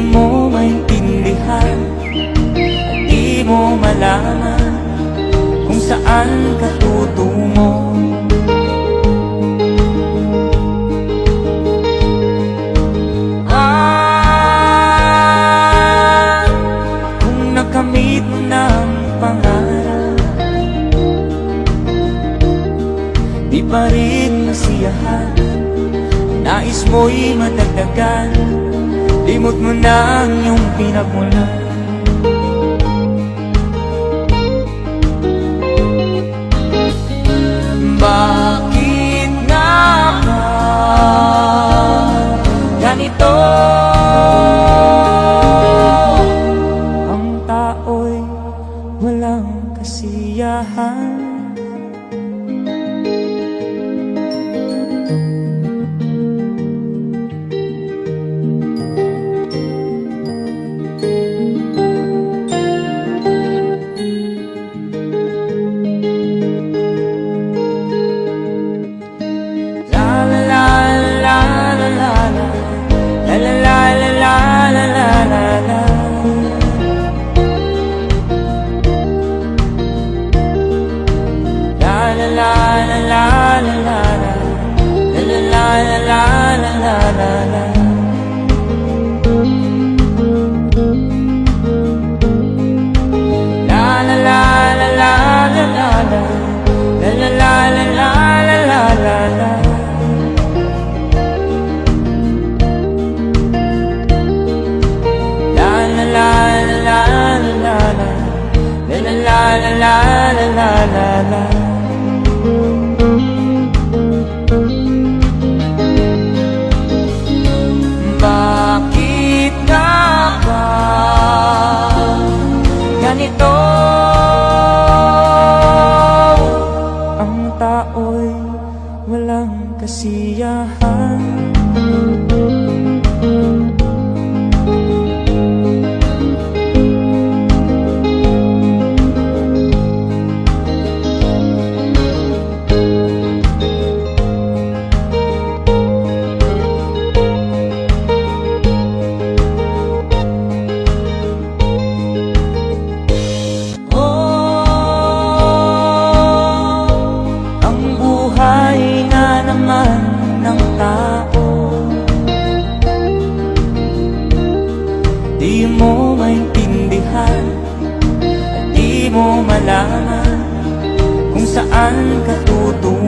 Mo maintindihan At di mo malaman Kung saan ka tutungo. Ah, kung nakamit mo na pangarap Di pa rin masiyahan Nais mo'y madagdagan. Limot mo na ang iyong pinagmulan Bakit nga ba ganito? Ang tao'y walang kasiyahan Bakit nga ba ganito? Ang tao'y walang kasiyahan mo malaman kung saan ka tutungo